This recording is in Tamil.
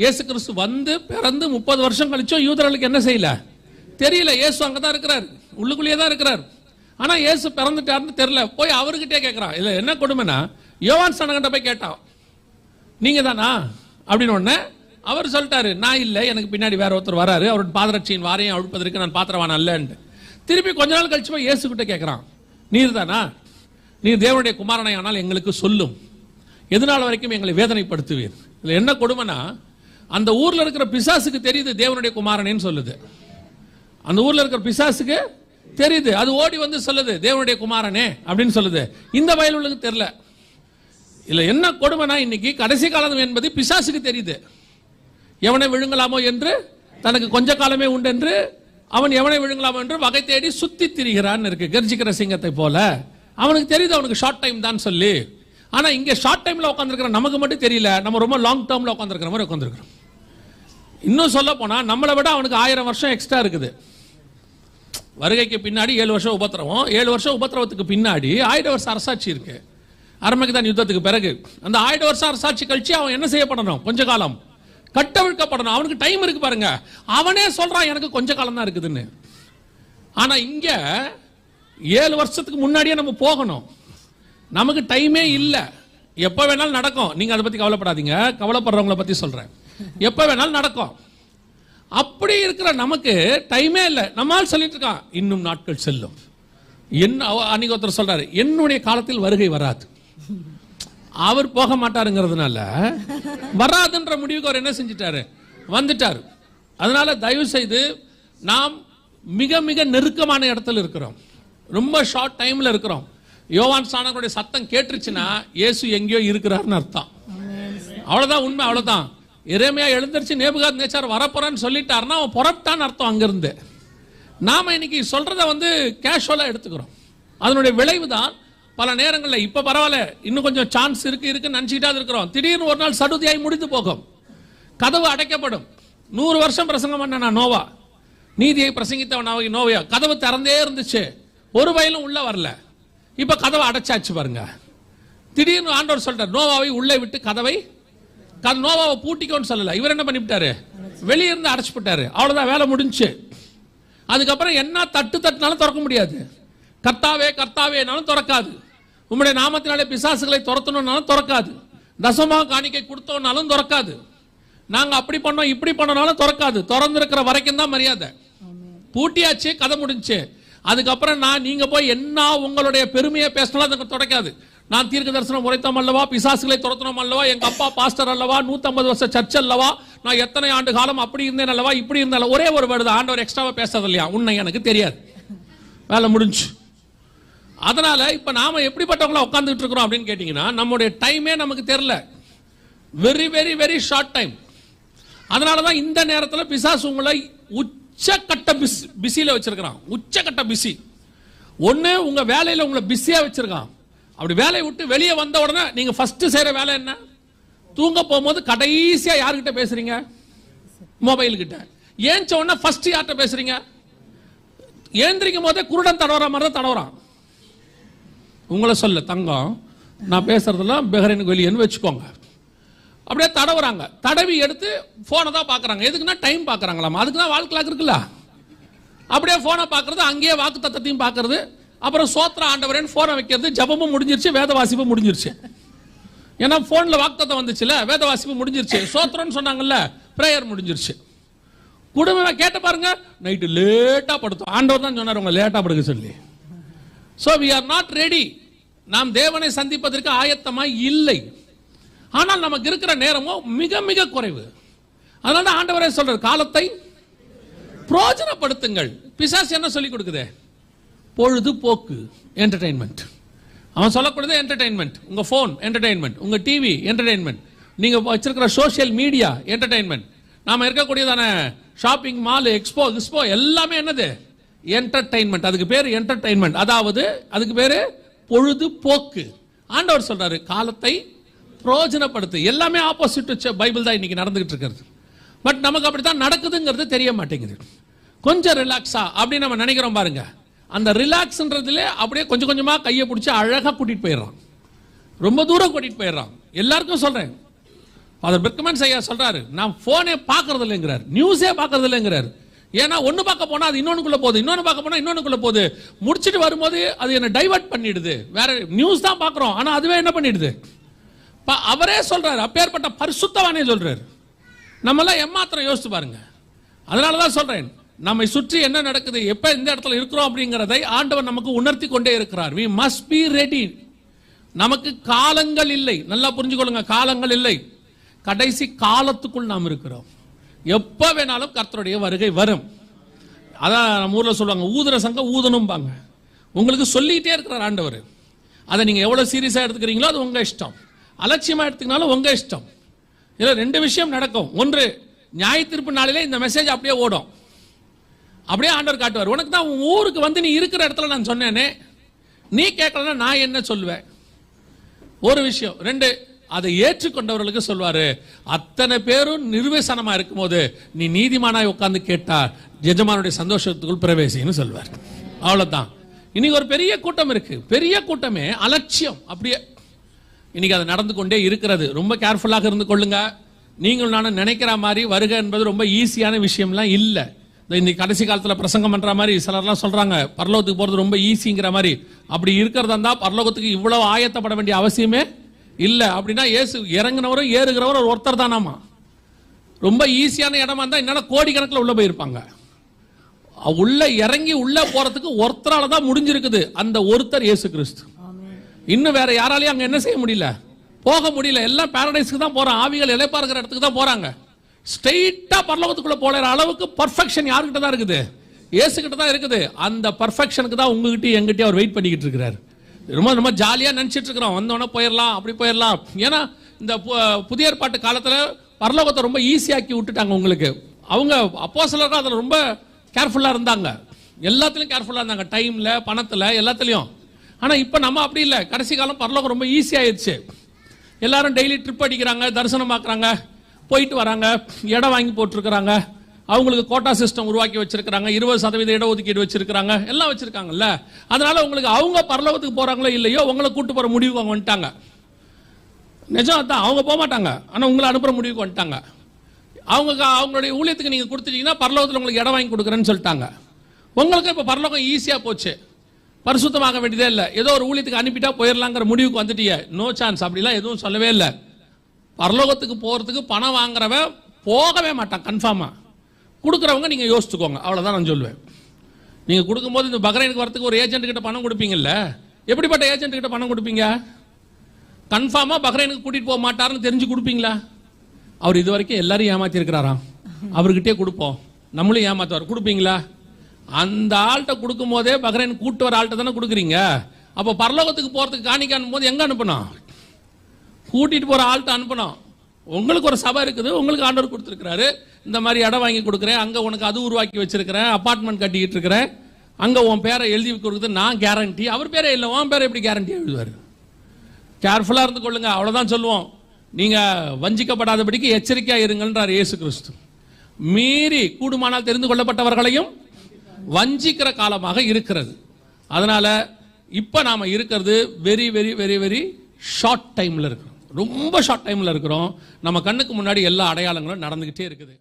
இயேசு கிறிஸ்து வந்து பிறந்து முப்பது வருஷம் கழிச்சும் யூதர்களுக்கு என்ன செய்யல? தெரியல. இயேசு அங்கதான் இருக்கிறார். உள்ளுக்குள்ளேயே தான் இருக்கிறார். ஆனா இயேசு பிறந்துட்டாருன்னு தெரியல. போய் அவர்கிட்டே கேட்குறான் இல்ல என்ன கொடுமைனா யோவான் சனகண்ட போய் கேட்டான் நீங்க தானா அப்படின்னு உடனே அவர் சொல்லிட்டாரு நான் இல்லை. எனக்கு பின்னாடி வேற ஒருத்தர் வராரு. அவரோட பாதரட்சியின் வாரையும் அழுப்பதற்கு நான் பாத்திரவான் அல்லன்ட்டு. திருப்பி கொஞ்ச நாள் கழிச்சு போய் இயேசு கிட்ட கேட்கறான் நீர் தானா நீர் தேவனுடைய குமாரனை ஆனால் எங்களுக்கு சொல்லும். எதனால வரைக்கும் எங்களை வேதனைப்படுத்துவீர்? இதுல என்ன கொடுமைனா அந்த ஊர்ல இருக்கிற பிசாசுக்கு தெரியுது தேவனுடைய குமாரனேன்னு சொல்லுது. அந்த ஊர்ல இருக்கிற பிசாசுக்கு தெரியுது. அது ஓடி வந்து சொல்லுது தேவனுடைய குமாரனே அப்படின்னு சொல்லுது. இந்த வயலுக்கு தெரியல. இல்ல என்ன கொடுமைனா இன்னைக்கு கடைசி காலம் என்பது பிசாசுக்கு தெரியுது. எவனை விழுங்கலாமோ என்று தனக்கு கொஞ்ச காலமே உண்டு என்று அவன் எவனை விழுங்கலாமோ என்று வகை தேடி சுத்தி திரிகிறான் இருக்கு. கர்ஜிக்கிற சிங்கத்தை போல. அவனுக்கு தெரியுது அவனுக்கு ஷார்ட் டைம் தான் சொல்லி. ஆனா இங்க ஷார்ட் டைம்ல உட்காந்துருக்கிற நமக்கு மட்டும் தெரியல. நம்ம ரொம்ப லாங் டேர்ம்ல உட்காந்துருக்கிற மாதிரி உட்காந்துருக்கிறோம் இன்னும் சொல்ல போனால் நம்மளை விட அவனுக்கு ஆயிரம் வருஷம் எக்ஸ்ட்ரா இருக்குது. வருகைக்கு பின்னாடி ஏழு வருஷம் உபத்திரவம் ஏழு வருஷம் உபத்திரவத்துக்கு பின்னாடி ஆயிரம் வருஷம் அரசாட்சி இருக்கு. அரமகிதான் யுத்தத்துக்கு பிறகு. அந்த ஆயிரம் வருஷம் அரசாட்சி கழிச்சு அவன் என்ன செய்யப்படணும்? கொஞ்ச காலம். கட்டவிழ்க்கப்படணும். அவனுக்கு டைம் இருக்கு பாருங்க. அவனே சொல்றான் எனக்கு கொஞ்ச காலம் தான் இருக்குதுன்னு. ஆனா இங்க ஏழு வருஷத்துக்கு முன்னாடியே நம்ம போகணும். நமக்கு டைமே இல்லை. எப்போ வேணாலும் நடக்கும். நீங்கள் அதை பற்றி கவலைப்படாதீங்க. கவலைப்படுறவங்கள பற்றி சொல்கிறேன் எப்ப வேணாலும் நடக்கும். அப்படி இருக்கிற நமக்கு டைமே இல்லை. நம்மால் சொல்லிட்டு இருக்கான் இன்னும் நாட்கள் செல்லும். என்ன அன்னைக்கு ஒருத்தர் சொல்றாரு என்னுடைய காலத்தில் வருகை வராது. அவர் போக மாட்டாருங்கிறதுனால வராதுன்ற முடிவுக்கு அவர் என்ன செஞ்சிட்டாரு? வந்துட்டாரு. அதனால தயவு செய்து நாம் மிக மிக நெருக்கமான இடத்துல இருக்கிறோம். ரொம்ப ஷார்ட் டைம்ல இருக்கிறோம். யோவான் சாணகனுடைய சத்தம் கேட்டுருச்சுன்னா இயேசு எங்கேயோ இருக்கிறாருன்னு அர்த்தம். அவ்வளவுதான் உண்மை அவ்வளவுதான். இறைமையா எழுந்திருச்சு நேபுகாத் நேச்சார் வரப்போறான்னு சொல்லிட்டாருன்னா அவன் புறப்பட்டான்னு அர்த்தம் அங்கிருந்து. நாம இன்னைக்கு சொல்றத வந்து கேஷுவலா எடுத்துக்கிறோம். அதனுடைய விளைவு தான் பல நேரங்களில் இப்போ பரவாயில்ல இன்னும் கொஞ்சம் சான்ஸ் இருக்கு இருக்குன்னு நினச்சிக்கிட்டா இருக்கிறோம். திடீர்னு ஒரு நாள் சடுதியாய் முடிந்து போகும். கதவு அடைக்கப்படும். நூறு வருஷம் பிரசங்கம் பண்ண நான் நோவா. நீதியை பிரசங்கித்தவன் அவை நோவையா? கதவு திறந்தே இருந்துச்சு. ஒரு வயலும் உள்ளே வரல. இப்போ கதவை அடைச்சாச்சு பாருங்க. திடீர்னு ஆண்டவர் சொல்றார் நோவாவை உள்ளே விட்டு கதவை நோவாவை பூட்டிக்கோன்னு சொல்லல. இவர் என்ன பண்ணிவிட்டாரு? வெளியே இருந்து அடைச்சு அவ்வளோதான் வேலை முடிஞ்சுச்சு அதுக்கப்புறம் என்ன தட்டு தட்டுனாலும் திறக்க முடியாது. கர்த்தாவே கர்த்தாவேனாலும் திறக்காது. உம்முடைய நாமத்தினாலே பிசாசுகளை துரத்தணும்னாலும் திறக்காது. தசமா காணிக்கை கொடுத்தோம்னாலும் திறக்காது. நாங்கள் அப்படி பண்ணோம் இப்படி பண்ணனாலும் திறக்காது. திறந்துருக்கிற வரைக்கும் தான் மரியாதை. பூட்டியாச்சு கதை முடிஞ்சு. அதுக்கப்புறம் நான் நீங்கள் போய் என்ன உங்களுடைய பெருமையை பேசினாலும் அதுக்கு தொடக்காது. நான் தீர்க்க தரிசனம் உரைத்தோம் அல்லவா? பிசாசுகளை துரத்தணும் அல்லவா? எங்க அப்பா பாஸ்டர் அல்லவா? நூத்தம்பது வருஷம் சர்ச் அல்லவா? நான் எத்தனை ஆண்டு காலம் அப்படி இருந்தேன் அல்லவா? இப்படி இருந்தேன் ஒரே ஒரு வேர்டு ஆண்டவர் எக்ஸ்ட்ராவா பேசுறது இல்லையா? உன்னை எனக்கு தெரியாது. வேலை முடிஞ்சு. அதனால இப்ப நாம எப்படிப்பட்டவங்களா உட்கார்ந்துட்டு இருக்கிறோம் அப்படின்னு கேட்டீங்கன்னா நம்முடைய டைமே நமக்கு தெரியல. Very very very short time அதனால தான் இந்த நேரத்தில் பிசாசு உங்களை உச்சக்கட்ட பிஸ் பிஸியில் வச்சிருக்கிறான். உச்சக்கட்ட பிஸி ஒன்று உங்கள் வேலையில் உங்களை பிஸியாக வச்சிருக்கான். அப்படி வேலையை விட்டு வெளியே வந்த உடனே நீங்கள் ஃபர்ஸ்ட் செய்கிற வேலை என்ன? தூங்க போகும்போது கடைசியாக யார்கிட்ட பேசுறீங்க? மொபைல் கிட்ட. ஏஞ்ச உடனே ஃபர்ஸ்ட் யார்கிட்ட பேசுறீங்க? ஏந்திரிக்கும் போதே குருடன் தடவற மாதிரி தான் தடவறான். உங்களை சொல்ல தங்கம் நான் பேசுறதெல்லாம் பெஹரனுக்கு வெளியேன்னு வச்சுக்கோங்க. அப்படியே தடவுறாங்க. தடவி எடுத்து போனை தான் பார்க்குறாங்க எதுக்குன்னா டைம் பார்க்கறாங்களாம் அதுக்கு தான் வாழ்க்கை இருக்குல்ல. அப்படியே ஃபோனை பார்க்கறது அங்கேயே வாக்கு தத்தத்தையும் பார்க்கறது அப்புறம் சோத்திர ஆண்டவரேன்னு போனை வைக்கிறது ஜபமும் முடிஞ்சிருச்சு வேத வாசிப்பும் முடிஞ்சிருச்சு. ஏன்னா போன்ல வாக்குத்தத்தம் வந்துச்சுல வேத வாசிப்பு முடிஞ்சிருச்சு. சோத்திரம்னு சொன்னாங்கல்ல பிரேயர் முடிஞ்சிருச்சு. குடும்பம் கேட்டு பாருங்க நைட்டு லேட்டா படுத்தோம். ஆண்டவர் தான் சொன்னார் உங்க லேட்டா படுக்க சொல்லி. So we are not ready நாம் தேவனை சந்திப்பதற்கு ஆயத்தமாய் இல்லை. ஆனால் நமக்கு இருக்கிற நேரமோ மிக மிக குறைவு. அதனால ஆண்டவரே சொல்றார் காலத்தை பிரோஜனப்படுத்துங்கள். பிசாசு என்ன சொல்லி கொடுக்குதே? பொழுதுபோக்கு என்டர்டைன்மெண்ட் அவன் சொல்லக்கூடியது என்டர்டைன்மெண்ட் உங்க ஃபோன் என்டர்டைன்மெண்ட் உங்க டிவி என்டர்டெயின்மெண்ட் நீங்க வச்சிருக்கிற சோஷியல் மீடியா என்டர்டைன்மெண்ட் நாம இருக்கக்கூடியதான ஷாப்பிங் மால் எக்ஸ்போ எக்ஸ்போ எல்லாமே என்னது? என்டர்டைன்மெண்ட் அதுக்கு பேர் என்டர்டைன்மெண்ட் அதாவது அதுக்கு பேரு பொழுதுபோக்கு. ஆண்டவர் சொல்றாரு காலத்தை பிரயோஜனப்படுத்து. எல்லாமே ஆப்போசிட் பைபிள் தான் இன்னைக்கு நடந்துகிட்டு இருக்கிறது. பட் நமக்கு அப்படித்தான் நடக்குதுங்கிறது தெரிய மாட்டேங்குது. கொஞ்சம் ரிலாக்ஸா அப்படின்னு நம்ம நினைக்கிறோம் பாருங்க. அந்த ரிலாக்ஸ்ன்றதுல அப்படியே கொஞ்சம் கொஞ்சமாக கையை பிடிச்சி அழகாக கூட்டிட்டு போயிடுறான். ரொம்ப தூரம் கூட்டிட்டு போயிடுறான். எல்லாருக்கும் சொல்கிறேன் ஃபாதர் பெர்கமன்ஸ் ஐயா சொல்கிறாரு நான் ஃபோனே பார்க்கறது இல்லைங்கிறார் நியூஸே பார்க்கறது இல்லைங்கிறார் ஏன்னா ஒன்று பார்க்க போனால் அது இன்னொன்றுக்குள்ளே போகுது. இன்னொன்று பார்க்க போனால் இன்னொன்றுக்குள்ளே போகுது. முடிச்சுட்டு வரும்போது அது என்னை டைவர்ட் பண்ணிடுது. வேற நியூஸ் தான் பார்க்குறோம். ஆனால் அதுவே என்ன பண்ணிடுது? அவரே சொல்கிறாரு அப்பேற்பட்ட பரிசுத்தவானே சொல்கிறார் நம்மெல்லாம் எம்மாத்திரம் யோசித்து பாருங்க. அதனால தான் சொல்கிறேன் நம்மை சுற்றி என்ன நடக்குது? எப்ப இந்த இடத்துல இருக்கிறோம் அப்படிங்கிறதை ஆண்டவர் நமக்கு உணர்த்தி கொண்டே இருக்கிறார். வி மஸ்ட் பி ரெடி நமக்கு காலங்கள் இல்லை. நல்லா புரிஞ்சுக்கொள்ளுங்க காலங்கள் இல்லை. கடைசி காலத்துக்குள் நாம் இருக்கிறோம். எப்ப வேணாலும் கர்த்தருடைய வருகை வரும். அதான் நம்ம ஊர்ல சொல்லுவாங்க ஊதுற சங்கம் ஊதணும்பாங்க. உங்களுக்கு சொல்லிக்கிட்டே இருக்கிறார் ஆண்டவர். அதை நீங்க எவ்வளவு சீரியஸா எடுத்துக்கிறீங்களோ அது உங்க இஷ்டம். அலட்சியமா எடுத்துக்கினாலும் உங்க இஷ்டம். இதுல ரெண்டு விஷயம் நடக்கும். ஒன்று நியாய திருப்பு நாளிலே இந்த மெசேஜ் அப்படியே ஓடும். அப்படியே ஆண்டவர் காட்டுவார். உனக்கு தான் உன் ஊருக்கு வந்து நீ இருக்கிற இடத்துல நான் சொன்னேனே. நீ கேட்கலன்னா நான் என்ன சொல்லுவேன்? ஒரு விஷயம். ரெண்டு அதை ஏற்றுக்கொண்டவர்களுக்கு சொல்வாரு. அத்தனை பேரும் நிர்வசனமா இருக்கும்போது நீ நீதிமானாய் உட்கார்ந்து கேட்டா எஜமானுடைய சந்தோஷத்துக்குள் பிரவேசின்னு சொல்வார். அவ்வளவுதான். இன்னைக்கு ஒரு பெரிய கூட்டம் இருக்கு. பெரிய கூட்டமே அலட்சியம். அப்படியே இன்னைக்கு அது நடந்து கொண்டே இருக்கிறது. ரொம்ப கேர்ஃபுல்லாக இருந்து கொள்ளுங்க. நீங்கள் நானும் நினைக்கிற மாதிரி வருக என்பது ரொம்ப ஈஸியான விஷயம்லாம் இல்லை. இந்த இன்னைக்கு கடைசி காலத்துல பிரசங்கம் பண்ற மாதிரி சிலர்லாம் சொல்றாங்க பரலோகத்துக்கு போறது ரொம்ப ஈஸிங்கிற மாதிரி. அப்படி இருக்கிறதா இருந்தா பரலோகத்துக்கு இவ்வளவு ஆயத்தப்பட வேண்டிய அவசியமே இல்லை. அப்படின்னா இயேசு இறங்குனவரும் ஏறுகிறவரும் ஒருத்தர் தானாமா ரொம்ப ஈஸியான இடமா இருந்தா என்னன்னா கோடிக்கணக்கில் உள்ள போயிருப்பாங்க. உள்ள இறங்கி உள்ள போறதுக்கு ஒருத்தரால தான் முடிஞ்சிருக்குது அந்த ஒருத்தர் இயேசு கிறிஸ்து. இன்னும் வேற யாராலையும் அங்க என்ன செய்ய முடியல? போக முடியல. எல்லாம் பாரடைஸ்க்கு தான் போறான். ஆவிகள் இலைப்பாருக்கிற இடத்துக்கு தான் போறாங்க. ஸ்ட்ரெயிட்டாக பரலோகத்துக்குள்ளே போகிற அளவுக்கு பர்ஃபெக்ஷன் யாருக்கிட்ட தான் இருக்குது? ஏசுக்கிட்ட கிட்ட தான் இருக்குது. அந்த பர்ஃபெக்ஷனுக்கு தான் உங்ககிட்ட எங்கிட்ட அவர் வெயிட் பண்ணிக்கிட்டு இருக்கிறார். ரொம்ப ரொம்ப ஜாலியாக நினச்சிட்டு இருக்கிறோம். வந்தோடனே போயிடலாம் அப்படி போயிடலாம் ஏன்னா இந்த பு- புதிய ஏற்பாட்டு காலத்தில் பரலோகத்தை ரொம்ப ஈஸியாக்கி விட்டுட்டாங்க உங்களுக்கு. அவங்க அப்போ சிலர் அதில் ரொம்ப கேர்ஃபுல்லாக இருந்தாங்க. எல்லாத்துலேயும் கேர்ஃபுல்லாக இருந்தாங்க. டைமில் பணத்தில் எல்லாத்துலேயும். ஆனால் இப்போ நம்ம அப்படி இல்லை. கடைசி காலம் பரலோகம் ரொம்ப ஈஸியாகிடுச்சு ஆயிடுச்சு. எல்லாரும் டெய்லி ட்ரிப் அடிக்கிறாங்க தரிசனம் பார்க்குறாங்க போயிட்டு வராங்க இடம் வாங்கி போட்டிருக்கிறாங்க அவங்களுக்கு கோட்டா சிஸ்டம் உருவாக்கி வச்சிருக்கிறாங்க இருபது சதவீத இடஒதுக்கீடு வச்சிருக்கிறாங்க எல்லாம் வச்சிருக்காங்கல்ல. அதனால உங்களுக்கு அவங்க பரலோகத்துக்கு போறாங்களோ இல்லையோ உங்களை கூட்டு போற முடிவுக்கு அவங்க வந்துட்டாங்க. நிஜம் தான் அவங்க போக மாட்டாங்க. ஆனால் உங்களை அனுப்புற முடிவுக்கு வந்துட்டாங்க. அவங்க அவங்களுடைய ஊழியத்துக்கு நீங்க கொடுத்துட்டீங்கன்னா பரலோகத்தில் உங்களுக்கு இடம் வாங்கி கொடுக்குறேன்னு சொல்லிட்டாங்க. உங்களுக்கு இப்போ பரலோகம் ஈஸியா போச்சு. பரிசுத்தமாக வேண்டியதே இல்லை. ஏதோ ஒரு ஊழியத்துக்கு அனுப்பிட்டா போயிடலாங்கிற முடிவுக்கு வந்துட்டீங்க நோ சான்ஸ் அப்படிலாம் எதுவும் சொல்லவே இல்லை. பரலோகத்துக்கு போகிறதுக்கு பணம் வாங்குறவன் போகவே மாட்டான் கன்ஃபார்மாக கொடுக்குறவங்க நீங்கள் யோசிச்சுக்கோங்க. அவ்வளோதான் நான் சொல்லுவேன் நீங்கள் கொடுக்கும்போது இந்த பக்ரைனுக்கு வரத்துக்கு ஒரு ஏஜென்ட் கிட்ட பணம் கொடுப்பீங்கல்ல? எப்படிப்பட்ட ஏஜென்ட் கிட்ட பணம் கொடுப்பீங்க? கன்ஃபார்மாக பக்ரைனுக்கு கூட்டிகிட்டு போக மாட்டாருன்னு தெரிஞ்சு கொடுப்பீங்களா? அவர் இது வரைக்கும் எல்லாரும் ஏமாத்தி அவர்கிட்டே கொடுப்போம். நம்மளும் ஏமாத்துவார். கொடுப்பீங்களா? அந்த ஆள்கிட்ட கொடுக்கும் போதே பக்ரைன் கூட்டு வர ஆள்கிட்ட தானே கொடுக்குறீங்க? அப்போ பரலோகத்துக்கு போகிறதுக்கு காணிக்கானும் போது எங்கே அனுப்பணும்? கூட்டிட்டு போற ஆள்கிட்ட அனுப்பணும். உங்களுக்கு ஒரு சபை இருக்குது உங்களுக்கு ஆண்டவர் கொடுத்துருக்கிறாரு. இந்த மாதிரி இடம் வாங்கி கொடுக்குறேன். அங்கே உனக்கு அது உருவாக்கி வச்சிருக்கிறேன். அப்பார்ட்மெண்ட் கட்டிக்கிட்டு இருக்கிறேன். அங்கே உன் பேரை எழுதி கொடுக்குறது நான் கேரண்டி அவர் பேரே இல்லை உன் பேரை எப்படி கேரண்டி எழுதுவார்? கேர்ஃபுல்லாக இருந்து கொள்ளுங்க. அவ்வளோதான் சொல்லுவோம். நீங்கள் வஞ்சிக்கப்படாதபடிக்கு எச்சரிக்கையாக இருங்கன்றார் இயேசு கிறிஸ்து. மீறி கூடுமானால் தெரிந்து கொள்ளப்பட்டவர்களையும் வஞ்சிக்கிற காலமாக இருக்கிறது. அதனால் இப்போ நாம் இருக்கிறது very very very very short டைமில் இருக்கிறோம். ரொம்ப ஷார்ட் டைமில் இருக்கிறோம். நம்ம கண்ணுக்கு முன்னாடி எல்லா அடையாளங்களும் நடந்துக்கிட்டே இருக்குது.